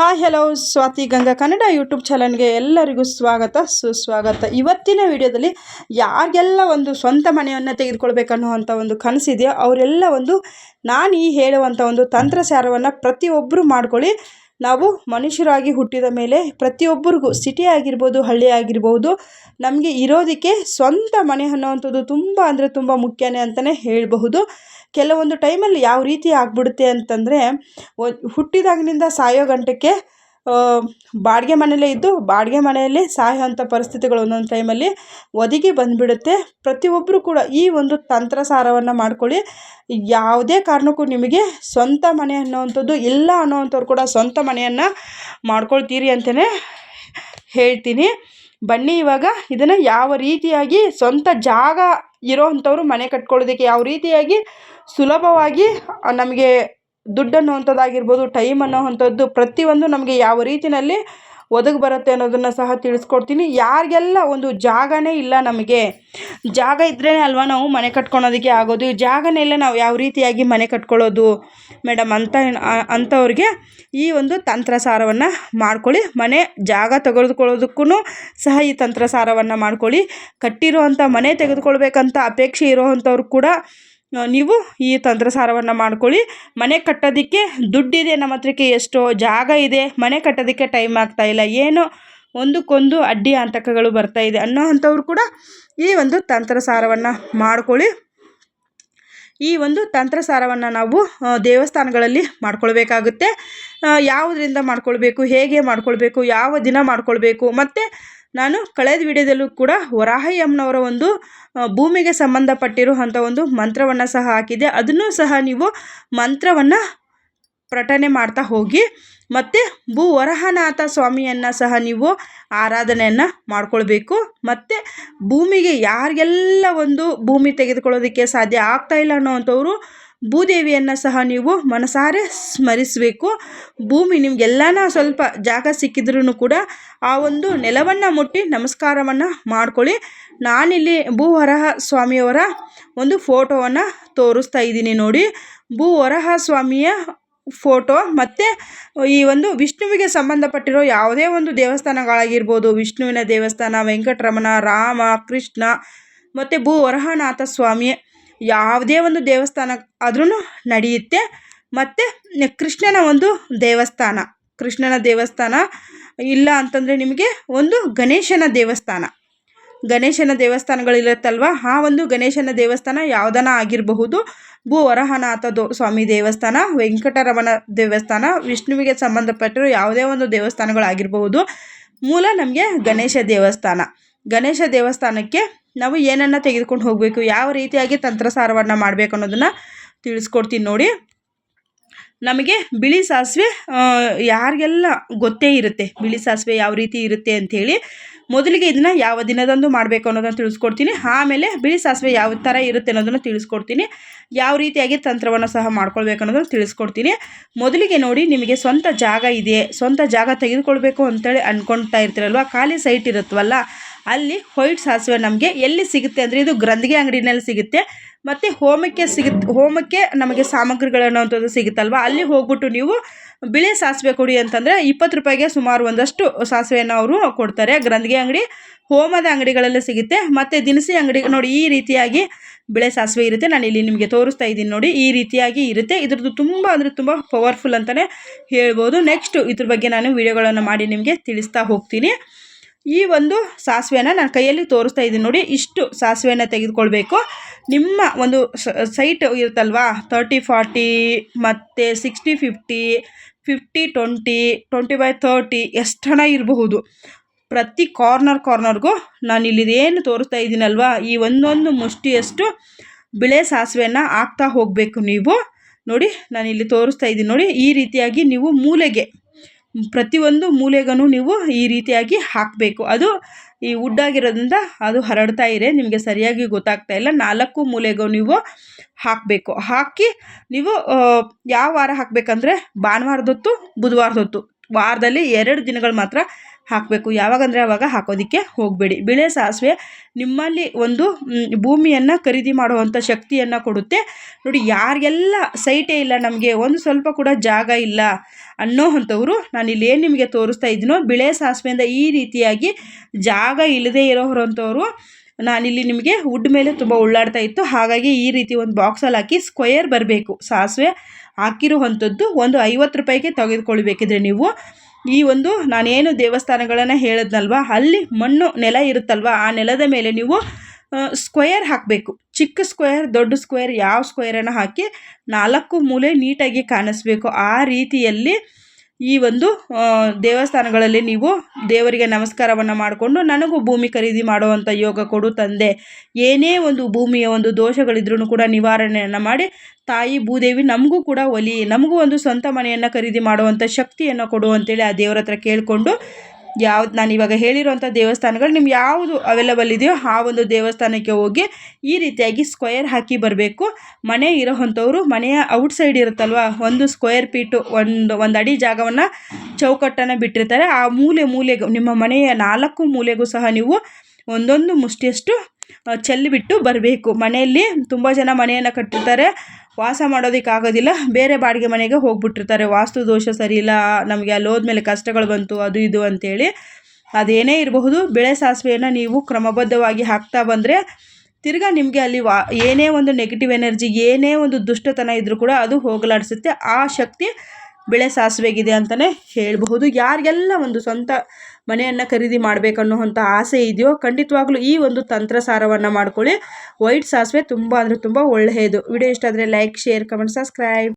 Hi hello Swathi Ganga Kannada YouTube ಚಾನಲ್ಗೆ ಎಲ್ಲರಿಗೂ ಸ್ವಾಗತ, ಸುಸ್ವಾಗತ. ಇವತ್ತಿನ ವಿಡಿಯೋದಲ್ಲಿ ಯಾರಿಗೆಲ್ಲ ಒಂದು ಸ್ವಂತ ಮನೆಯನ್ನು ತೆಗೆದುಕೊಳ್ಬೇಕನ್ನುವಂಥ ಒಂದು ಕನಸಿದೆಯೋ ಅವರೆಲ್ಲ ಒಂದು ನಾನು ಈ ಹೇಳುವಂಥ ಒಂದು ತಂತ್ರಸಾರವನ್ನು ಪ್ರತಿಯೊಬ್ಬರು ಮಾಡ್ಕೊಳ್ಳಿ. ನಾವು ಮನುಷ್ಯರಾಗಿ ಹುಟ್ಟಿದ ಮೇಲೆ ಪ್ರತಿಯೊಬ್ಬರಿಗೂ ಸಿಟಿ ಆಗಿರ್ಬೋದು, ಹಳ್ಳಿ ಆಗಿರ್ಬೋದು, ನಮಗೆ ಇರೋದಕ್ಕೆ ಸ್ವಂತ ಮನೆ ಅನ್ನೋವಂಥದ್ದು ತುಂಬ ಅಂದರೆ ತುಂಬ ಮುಖ್ಯನೇ ಅಂತಲೇ ಹೇಳಬಹುದು. ಕೆಲವೊಂದು ಟೈಮಲ್ಲಿ ಯಾವ ರೀತಿ ಆಗಿಬಿಡುತ್ತೆ ಅಂತಂದರೆ ಹುಟ್ಟಿದಾಗಿನಿಂದ ಸಾಯೋ ಗಂಟಕ್ಕೆ ಬಾಡಿಗೆ ಮನೆಯಲ್ಲೇ ಇದ್ದು ಬಾಡಿಗೆ ಮನೆಯಲ್ಲಿ ಸಾಯೋವಂಥ ಪರಿಸ್ಥಿತಿಗಳು ಒಂದೊಂದು ಟೈಮಲ್ಲಿ ಒದಗಿ ಬಂದುಬಿಡುತ್ತೆ. ಪ್ರತಿಯೊಬ್ಬರು ಕೂಡ ಈ ಒಂದು ತಂತ್ರಸಾರವನ್ನು ಮಾಡ್ಕೊಳ್ಳಿ. ಯಾವುದೇ ಕಾರಣಕ್ಕೂ ನಿಮಗೆ ಸ್ವಂತ ಮನೆ ಅನ್ನೋವಂಥದ್ದು ಇಲ್ಲ ಅನ್ನೋವಂಥವ್ರು ಕೂಡ ಸ್ವಂತ ಮನೆಯನ್ನು ಮಾಡ್ಕೊಳ್ತೀರಿ ಅಂತಲೇ ಹೇಳ್ತೀನಿ. ಬನ್ನಿ ಇವಾಗ ಇದನ್ನು ಯಾವ ರೀತಿಯಾಗಿ ಸ್ವಂತ ಜಾಗ ಇರೋವಂಥವ್ರು ಮನೆ ಕಟ್ಕೊಳ್ಳೋದಕ್ಕೆ ಯಾವ ರೀತಿಯಾಗಿ ಸುಲಭವಾಗಿ ನಮಗೆ ದುಡ್ಡು ಅನ್ನುವಂಥದ್ದಾಗಿರ್ಬೋದು ಟೈಮ್ ಅನ್ನೋವಂಥದ್ದು ಪ್ರತಿಯೊಂದು ನಮಗೆ ಯಾವ ರೀತಿಯಲ್ಲಿ ಒದಗಿ ಬರುತ್ತೆ ಅನ್ನೋದನ್ನು ಸಹ ತಿಳಿಸ್ಕೊಡ್ತೀನಿ. ಯಾರಿಗೆಲ್ಲ ಒಂದು ಜಾಗನೇ ಇಲ್ಲ ನಮಗೆ, ಜಾಗ ಇದ್ರೇ ಅಲ್ವಾ ನಾವು ಮನೆ ಕಟ್ಕೊಳೋದಕ್ಕೆ ಆಗೋದು? ಜಾಗನೇ ಇಲ್ಲ ನಾವು ಯಾವ ರೀತಿಯಾಗಿ ಮನೆ ಕಟ್ಕೊಳ್ಳೋದು? ಮೇಡಮ್ ಅಂತ ಅಂಥವ್ರಿಗೆ ಈ ಒಂದು ತಂತ್ರಸಾರವನ್ನು ಮಾಡ್ಕೊಳ್ಳಿ. ಮನೆ ಜಾಗ ತೆಗೆದುಕೊಳ್ಳೋದಕ್ಕೂ ಸಹ ಈ ತಂತ್ರಸಾರವನ್ನು ಮಾಡ್ಕೊಳ್ಳಿ. ಕಟ್ಟಿರೋವಂಥ ಮನೆ ತೆಗೆದುಕೊಳ್ಬೇಕಂತ ಅಪೇಕ್ಷೆ ಇರೋವಂಥವ್ರು ಕೂಡ ನೀವು ಈ ತಂತ್ರಸಾರವನ್ನು ಮಾಡ್ಕೊಳ್ಳಿ. ಮನೆ ಕಟ್ಟೋದಕ್ಕೆ ದುಡ್ಡಿದೆ ನಮ್ಮ ಹತ್ರಕ್ಕೆ ಎಷ್ಟೋ ಜಾಗ ಇದೆ. ಮನೆ ಕಟ್ಟೋದಕ್ಕೆ ಟೈಮ್ ಆಗ್ತಾಯಿಲ್ಲ ಏನೋ ಒಂದಕ್ಕೊಂದು ಅಡ್ಡಿ ಆತಂಕಗಳು ಬರ್ತಾ ಇದೆ ಅನ್ನೋ ಅಂಥವ್ರು ಕೂಡ ಈ ಒಂದು ತಂತ್ರಸಾರವನ್ನು ಮಾಡ್ಕೊಳ್ಳಿ. ಈ ಒಂದು ತಂತ್ರಸಾರವನ್ನು ನಾವು ದೇವಸ್ಥಾನಗಳಲ್ಲಿ ಮಾಡ್ಕೊಳ್ಬೇಕಾಗುತ್ತೆ. ಯಾವುದರಿಂದ ಮಾಡ್ಕೊಳ್ಬೇಕು, ಹೇಗೆ ಮಾಡ್ಕೊಳ್ಬೇಕು, ಯಾವ ದಿನ ಮಾಡ್ಕೊಳ್ಬೇಕು, ಮತ್ತು ನಾನು ಕಳೆದ ವಿಡಿಯೋದಲ್ಲೂ ಕೂಡ ವರಾಹಿ ಅಮ್ಮನವರ ಒಂದು ಭೂಮಿಗೆ ಸಂಬಂಧಪಟ್ಟಿರುವಂಥ ಒಂದು ಮಂತ್ರವನ್ನು ಸಹ ಹಾಕಿದೆ ಅದನ್ನು ಸಹ ನೀವು ಮಂತ್ರವನ್ನು ಪ್ರಟನೆ ಮಾಡ್ತಾ ಹೋಗಿ, ಮತ್ತು ಭೂ ವರಹನಾಥ ಸ್ವಾಮಿಯನ್ನು ಸಹ ನೀವು ಆರಾಧನೆಯನ್ನು ಮಾಡ್ಕೊಳ್ಬೇಕು. ಮತ್ತು ಭೂಮಿಗೆ ಯಾರಿಗೆಲ್ಲ ಒಂದು ಭೂಮಿ ತೆಗೆದುಕೊಳ್ಳೋದಕ್ಕೆ ಸಾಧ್ಯ ಆಗ್ತಾಯಿಲ್ಲ ಅನ್ನೋವಂಥವ್ರು ಭೂದೇವಿಯನ್ನು ಸಹ ನೀವು ಮನಸಾರೆ ಸ್ಮರಿಸಬೇಕು. ಭೂಮಿ ನಿಮಗೆಲ್ಲನ ಸ್ವಲ್ಪ ಜಾಗ ಸಿಕ್ಕಿದ್ರೂ ಕೂಡ ಆ ಒಂದು ನೆಲವನ್ನು ಮುಟ್ಟಿ ನಮಸ್ಕಾರವನ್ನು ಮಾಡ್ಕೊಳ್ಳಿ. ನಾನಿಲ್ಲಿ ಭೂವರಹ ಸ್ವಾಮಿಯವರ ಒಂದು ಫೋಟೋವನ್ನು ತೋರಿಸ್ತಾ ಇದ್ದೀನಿ ನೋಡಿ. ಭೂವರಹ ಸ್ವಾಮಿಯ ಫೋಟೋ ಮತ್ತು ಈ ಒಂದು ವಿಷ್ಣುವಿಗೆ ಸಂಬಂಧಪಟ್ಟಿರೋ ಯಾವುದೇ ಒಂದು ದೇವಸ್ಥಾನಗಳಾಗಿರ್ಬೋದು, ವಿಷ್ಣುವಿನ ದೇವಸ್ಥಾನ, ವೆಂಕಟರಮಣ, ರಾಮ, ಕೃಷ್ಣ ಮತ್ತು ಭೂ ವರಹನಾಥ ಸ್ವಾಮಿ ಯಾವುದೇ ಒಂದು ದೇವಸ್ಥಾನ ಆದ್ರೂ ನಡೆಯುತ್ತೆ. ಮತ್ತು ಕೃಷ್ಣನ ಒಂದು ದೇವಸ್ಥಾನ. ಕೃಷ್ಣನ ದೇವಸ್ಥಾನ ಇಲ್ಲ ಅಂತಂದರೆ ನಿಮಗೆ ಒಂದು ಗಣೇಶನ ದೇವಸ್ಥಾನ. ಗಣೇಶನ ದೇವಸ್ಥಾನಗಳಿರುತ್ತಲ್ವ? ಆ ಒಂದು ಗಣೇಶನ ದೇವಸ್ಥಾನ ಯಾವುದನ ಆಗಿರಬಹುದು? ಭೂ ವರಹನಾಥ ದೋ, ಸ್ವಾಮಿ ದೇವಸ್ಥಾನ, ವೆಂಕಟರಮಣ ದೇವಸ್ಥಾನ, ವಿಷ್ಣುವಿಗೆ ಸಂಬಂಧಪಟ್ಟಿರೋ ಯಾವುದೇ ಒಂದು ದೇವಸ್ಥಾನಗಳಾಗಿರಬಹುದು. ಮೂಲ ನಮಗೆ ಗಣೇಶ ದೇವಸ್ಥಾನ. ಗಣೇಶ ದೇವಸ್ಥಾನಕ್ಕೆ ನಾವು ಏನನ್ನು ತೆಗೆದುಕೊಂಡು ಹೋಗಬೇಕು, ಯಾವ ರೀತಿಯಾಗಿ ತಂತ್ರಸಾರವನ್ನು ಮಾಡಬೇಕು ಅನ್ನೋದನ್ನು ತಿಳಿಸ್ಕೊಡ್ತೀನಿ ನೋಡಿ. ನಮಗೆ ಬಿಳಿ ಸಾಸಿವೆ ಯಾರಿಗೆಲ್ಲ ಗೊತ್ತೇ ಇರುತ್ತೆ, ಬಿಳಿ ಸಾಸಿವೆ ಯಾವ ರೀತಿ ಇರುತ್ತೆ ಅಂಥೇಳಿ ಮೊದಲಿಗೆ ಇದನ್ನು ಯಾವ ದಿನದಂದು ಮಾಡಬೇಕು ಅನ್ನೋದನ್ನು ತಿಳಿಸ್ಕೊಡ್ತೀನಿ. ಆಮೇಲೆ ಬಿಳಿ ಸಾಸಿವೆ ಯಾವ ಥರ ಇರುತ್ತೆ ಅನ್ನೋದನ್ನು ತಿಳಿಸ್ಕೊಡ್ತೀನಿ. ಯಾವ ರೀತಿಯಾಗಿ ತಂತ್ರವನ್ನು ಸಹ ಮಾಡ್ಕೊಳ್ಬೇಕು ಅನ್ನೋದನ್ನು ತಿಳಿಸ್ಕೊಡ್ತೀನಿ. ಮೊದಲಿಗೆ ನೋಡಿ, ನಿಮಗೆ ಸ್ವಂತ ಜಾಗ ಇದೆ ಸ್ವಂತ ಜಾಗ ತೆಗೆದುಕೊಳ್ಬೇಕು ಅಂತೇಳಿ ಅಂದ್ಕೊಳ್ತಾ ಇರ್ತೀರಲ್ವ, ಖಾಲಿ ಸೈಟ್ ಇರುತ್ತವಲ್ಲ ಅಲ್ಲಿ ವೈಟ್ ಸಾಸಿವೆ ನಮಗೆ ಎಲ್ಲಿ ಸಿಗುತ್ತೆ ಅಂದರೆ ಇದು ಗ್ರಂಥಿಗೆ ಅಂಗಡಿನಲ್ಲಿ ಸಿಗುತ್ತೆ. ಮತ್ತು ಹೋಮಕ್ಕೆ ಸಿಗುತ್ತೆ, ಹೋಮಕ್ಕೆ ನಮಗೆ ಸಾಮಗ್ರಿಗಳು ಸಿಗುತ್ತಲ್ವ? ಅಲ್ಲಿ ಹೋಗ್ಬಿಟ್ಟು ನೀವು ಬಿಳಿ ಸಾಸಿವೆ ಕೊಡಿ ಅಂತಂದರೆ ಇಪ್ಪತ್ತು ರೂಪಾಯಿಗೆ ಸುಮಾರು ಒಂದಷ್ಟು ಸಾಸಿವೆಯನ್ನು ಅವರು ಕೊಡ್ತಾರೆ. ಗ್ರಂಥಿಗೆ ಅಂಗಡಿ, ಹೋಮದ ಅಂಗಡಿಗಳಲ್ಲಿ ಸಿಗುತ್ತೆ. ಮತ್ತು ದಿನಸಿ ಅಂಗಡಿ, ನೋಡಿ ಈ ರೀತಿಯಾಗಿ ಬಿಳೆ ಸಾಸಿವೆ ಇರುತ್ತೆ. ನಾನು ಇಲ್ಲಿ ನಿಮಗೆ ತೋರಿಸ್ತಾ ಇದ್ದೀನಿ ನೋಡಿ, ಈ ರೀತಿಯಾಗಿ ಇರುತ್ತೆ. ಇದ್ರದ್ದು ತುಂಬ ಅಂದರೆ ತುಂಬ ಪವರ್ಫುಲ್ ಅಂತಲೇ ಹೇಳ್ಬೋದು. ನೆಕ್ಸ್ಟು ಇದ್ರ ಬಗ್ಗೆ ನಾನು ವೀಡಿಯೋಗಳನ್ನು ಮಾಡಿ ನಿಮಗೆ ತಿಳಿಸ್ತಾ ಹೋಗ್ತೀನಿ. ಈ ಒಂದು ಸಾಸಿವೆನ ನಾನು ಕೈಯಲ್ಲಿ ತೋರಿಸ್ತಾ ಇದ್ದೀನಿ ನೋಡಿ, ಇಷ್ಟು ಸಾಸಿವೆನ ತೆಗೆದುಕೊಳ್ಬೇಕು. ನಿಮ್ಮ ಒಂದು ಸೈಟ್ ಇರುತ್ತಲ್ವಾ ತರ್ಟಿ ಫಾರ್ಟಿ ಮತ್ತು sixty fifty fifty twenty twenty by thirty ಎಷ್ಟು ಹಣ ಇರಬಹುದು. ಪ್ರತಿ ಕಾರ್ನರ್ ಕಾರ್ನರ್ಗೂ ನಾನು ಇಲ್ಲಿ ಏನು ತೋರಿಸ್ತಾ ಇದ್ದೀನಲ್ವ, ಈ ಒಂದೊಂದು ಮುಷ್ಟಿಯಷ್ಟು ಬಿಳೆ ಸಾಸಿವೆನ ಹಾಕ್ತಾ ಹೋಗಬೇಕು ನೀವು. ನೋಡಿ, ನಾನು ಇಲ್ಲಿ ತೋರಿಸ್ತಾ ಇದ್ದೀನಿ ನೋಡಿ, ಈ ರೀತಿಯಾಗಿ ನೀವು ಮೂಲೆಗೆ ಪ್ರತಿಯೊಂದು ಮೂಲೆಗೂ ನೀವು ಈ ರೀತಿಯಾಗಿ ಹಾಕಬೇಕು. ಅದು ಈ ಉಡ್ಡಾಗಿರೋದ್ರಿಂದ ಅದು ಹರಡ್ತಾ ಇದೆ. ನಿಮಗೆ ಸರಿಯಾಗಿ ಗೊತ್ತಾಗ್ತಾ ಇಲ್ಲ. ನಾಲ್ಕು ಮೂಲೆಗೂ ನೀವು ಹಾಕಬೇಕು. ಹಾಕಿ ನೀವು ಯಾವ ವಾರ ಹಾಕಬೇಕಂದ್ರೆ ಭಾನುವಾರದೊತ್ತು, ಬುಧವಾರದೊತ್ತು. ವಾರದಲ್ಲಿ ಎರಡು ದಿನಗಳು ಮಾತ್ರ ಹಾಕಬೇಕು. ಯಾವಾಗಂದರೆ ಅವಾಗ ಹಾಕೋದಕ್ಕೆ ಹೋಗಬೇಡಿ. ಬಿಳೆ ಸಾಸಿವೆ ನಿಮ್ಮಲ್ಲಿ ಒಂದು ಭೂಮಿಯನ್ನು ಖರೀದಿ ಮಾಡುವಂಥ ಶಕ್ತಿಯನ್ನು ಕೊಡುತ್ತೆ. ನೋಡಿ, ಯಾರಿಗೆಲ್ಲ ಸೈಟೇ ಇಲ್ಲ, ನಮಗೆ ಒಂದು ಸ್ವಲ್ಪ ಕೂಡ ಜಾಗ ಇಲ್ಲ ಅನ್ನೋ ಅಂಥವ್ರು ನಾನು ಇಲ್ಲೇನು ನಿಮಗೆ ತೋರಿಸ್ತಾ ಇದ್ದೀನೋ ಬಿಳೆ ಸಾಸಿವೆಯಿಂದ ಈ ರೀತಿಯಾಗಿ ಜಾಗ ಇಲ್ಲದೇ ಇರೋರಂಥವ್ರು ನಾನಿಲ್ಲಿ ನಿಮಗೆ ವುಡ್ ಮೇಲೆ ತುಂಬ ಉಳ್ಳಾಡ್ತಾ ಇತ್ತು. ಹಾಗಾಗಿ ಈ ರೀತಿ ಒಂದು ಬಾಕ್ಸಲ್ಲಿ ಹಾಕಿ ಸ್ಕ್ವಯರ್ ಬರಬೇಕು. ಸಾಸಿವೆ ಹಾಕಿರುವಂಥದ್ದು ಒಂದು ಐವತ್ತು ರೂಪಾಯಿಗೆ ತೆಗೆದುಕೊಳ್ಬೇಕಿದ್ರೆ ನೀವು ಈ ಒಂದು ನಾನೇನು ದೇವಸ್ಥಾನಗಳನ್ನು ಹೇಳಿದ್ನಲ್ವ? ಅಲ್ಲಿ ಮಣ್ಣು ನೆಲ ಇರುತ್ತಲ್ವ? ಆ ನೆಲದ ಮೇಲೆ ನೀವು ಸ್ಕ್ವಯರ್ ಹಾಕಬೇಕು. ಚಿಕ್ಕ ಸ್ಕ್ವಯರ್ ದೊಡ್ಡ ಸ್ಕ್ವಯರ್ ಯಾವ ಸ್ಕ್ವಯರನ್ನು ಹಾಕಿ ನಾಲ್ಕು ಮೂಲೆ ನೀಟಾಗಿ ಕಾಣಿಸ್ಬೇಕು. ಆ ರೀತಿಯಲ್ಲಿ ಈ ಒಂದು ದೇವಸ್ಥಾನಗಳಲ್ಲಿ ನೀವು ದೇವರಿಗೆ ನಮಸ್ಕಾರವನ್ನು ಮಾಡಿಕೊಂಡು ನನಗೂ ಭೂಮಿ ಖರೀದಿ ಮಾಡುವಂಥ ಯೋಗ ಕೊಡು ತಂದೆ. ಏನೇ ಒಂದು ಭೂಮಿಯ ಒಂದು ದೋಷಗಳಿದ್ರೂ ಕೂಡ ನಿವಾರಣೆಯನ್ನು ಮಾಡಿ ತಾಯಿ ಭೂದೇವಿ ನಮಗೂ ಕೂಡ ಒಲಿ, ನಮಗೂ ಒಂದು ಸ್ವಂತ ಮನೆಯನ್ನು ಖರೀದಿ ಮಾಡುವಂಥ ಶಕ್ತಿಯನ್ನು ಕೊಡು ಅಂತೇಳಿ ಆ ದೇವರ ಹತ್ರ ಕೇಳಿಕೊಂಡು ಯಾವ್ದು ನಾನು ಇವಾಗ ಹೇಳಿರುವಂಥ ದೇವಸ್ಥಾನಗಳು ನಿಮ್ಗೆ ಯಾವುದು ಅವೈಲಬಲ್ ಇದೆಯೋ ಆ ಒಂದು ದೇವಸ್ಥಾನಕ್ಕೆ ಹೋಗಿ ಈ ರೀತಿಯಾಗಿ ಸ್ಕ್ವಯರ್ ಹಾಕಿ ಬರಬೇಕು. ಮನೆ ಇರೋ ಮನೆಯ ಔಟ್ಸೈಡ್ ಇರುತ್ತಲ್ವ, ಒಂದು ಸ್ಕ್ವೇರ್ ಫೀಟು ಒಂದು ಒಂದು ಅಡಿ ಜಾಗವನ್ನು ಚೌಕಟ್ಟನ್ನು ಬಿಟ್ಟಿರ್ತಾರೆ. ಆ ಮೂಲೆ ಮೂಲೆಗೂ, ನಿಮ್ಮ ಮನೆಯ ನಾಲ್ಕು ಮೂಲೆಗೂ ಸಹ ನೀವು ಒಂದೊಂದು ಮುಷ್ಟಿಯಷ್ಟು ಚೆಲ್ಲಿಬಿಟ್ಟು ಬರಬೇಕು. ಮನೆಯಲ್ಲಿ ತುಂಬ ಜನ ಮನೆಯನ್ನು ಕಟ್ಟಿರ್ತಾರೆ. ವಾಸ ಮಾಡೋದಕ್ಕಾಗೋದಿಲ್ಲ, ಬೇರೆ ಬಾಡಿಗೆ ಮನೆಗೆ ಹೋಗ್ಬಿಟ್ಟಿರ್ತಾರೆ. ವಾಸ್ತು ದೋಷ ಸರಿ ಇಲ್ಲ, ನಮಗೆ ಅಲ್ಲಿ ಹೋದ್ಮೇಲೆ ಕಷ್ಟಗಳು ಬಂತು, ಅದು ಇದು ಅಂತೇಳಿ ಅದೇನೇ ಇರಬಹುದು. ಬೆಳೆ ಸಾಸಿವೆಯನ್ನು ನೀವು ಕ್ರಮಬದ್ಧವಾಗಿ ಹಾಕ್ತಾ ಬಂದರೆ ತಿರ್ಗಾ ನಿಮಗೆ ಅಲ್ಲಿ ವಾ, ಏನೇ ಒಂದು ನೆಗೆಟಿವ್ ಎನರ್ಜಿ ಏನೇ ಒಂದು ದುಷ್ಟತನ ಇದ್ದರೂ ಕೂಡ ಅದು ಹೋಗಲಾಡಿಸುತ್ತೆ. ಆ ಶಕ್ತಿ ಬೆಳೆ ಸಾಸಿವೆಗಿದೆ ಅಂತಲೇ ಹೇಳಬಹುದು. ಯಾರಿಗೆಲ್ಲ ಒಂದು ಸ್ವಂತ ಮನೆಯನ್ನು ಖರೀದಿ ಮಾಡಬೇಕನ್ನುವಂಥ ಆಸೆ ಇದೆಯೋ ಖಂಡಿತವಾಗ್ಲೂ ಈ ಒಂದು ತಂತ್ರಸಾರವನ್ನು ಮಾಡ್ಕೊಳ್ಳಿ. ವೈಟ್ ಸಾಸಿವೆ ತುಂಬ ಅಂದರೆ ತುಂಬ ಒಳ್ಳೆಯದು. ವಿಡಿಯೋ ಇಷ್ಟ ಆದರೆ ಲೈಕ್ ಶೇರ್ ಕಮೆಂಟ್ ಸಬ್ಸ್ಕ್ರೈಬ್